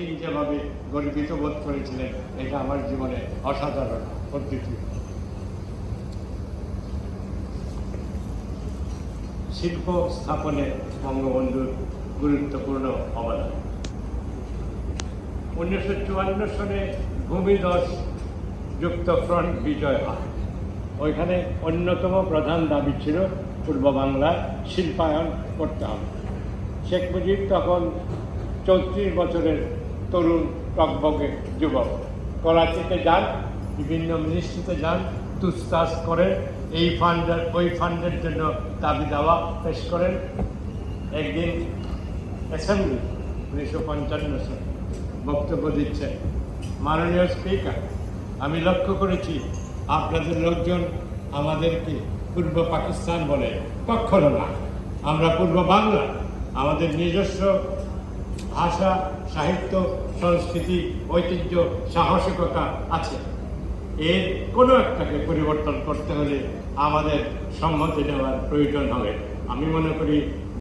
সেদিন যেভাবে গর্বিত বোধ করেছিলেন, এটা আমার জীবনে অসাধারণ পদ্ধতি শিল্প স্থাপনে বঙ্গবন্ধুর গুরুত্বপূর্ণ অবদান। উনিশশো চুয়ান্ন সনে ভূমিদশ যুক্ত ফ্রন্ট বিজয় হয়। ওইখানে অন্যতম প্রধান দাবি ছিল পূর্ব বাংলার শিল্পায়ন করতে হবে। শেখ মুজিব তখন চৌত্রিশ বছরের তরুণ টকবকে যুবক। করাচিতে যান, বিভিন্ন মিনিস্ট্রিতে যান তুস্তাস করেন এই ফান্ডের ওই ফান্ডের জন্য দাবি দাওয়া পেশ করেন। একদিন অ্যাসেম্বলি উনিশশো পঞ্চান্ন সালে বক্তব্য দিচ্ছেন মাননীয় স্পিকার আমি লক্ষ্য করেছি, আপনাদের লোকজন আমাদেরকে পূর্ব পাকিস্তান বলে কখনো না। আমরা পূর্ব বাংলা আমাদের নিজস্ব ভাষা, সাহিত্য, সংস্কৃতি, ঐতিহ্য, সাহসিকতা আছে। এর কোনো একটাকে পরিবর্তন করতে হলে আমাদের সম্মতি নেওয়ার প্রয়োজন হবে। আমি মনে করি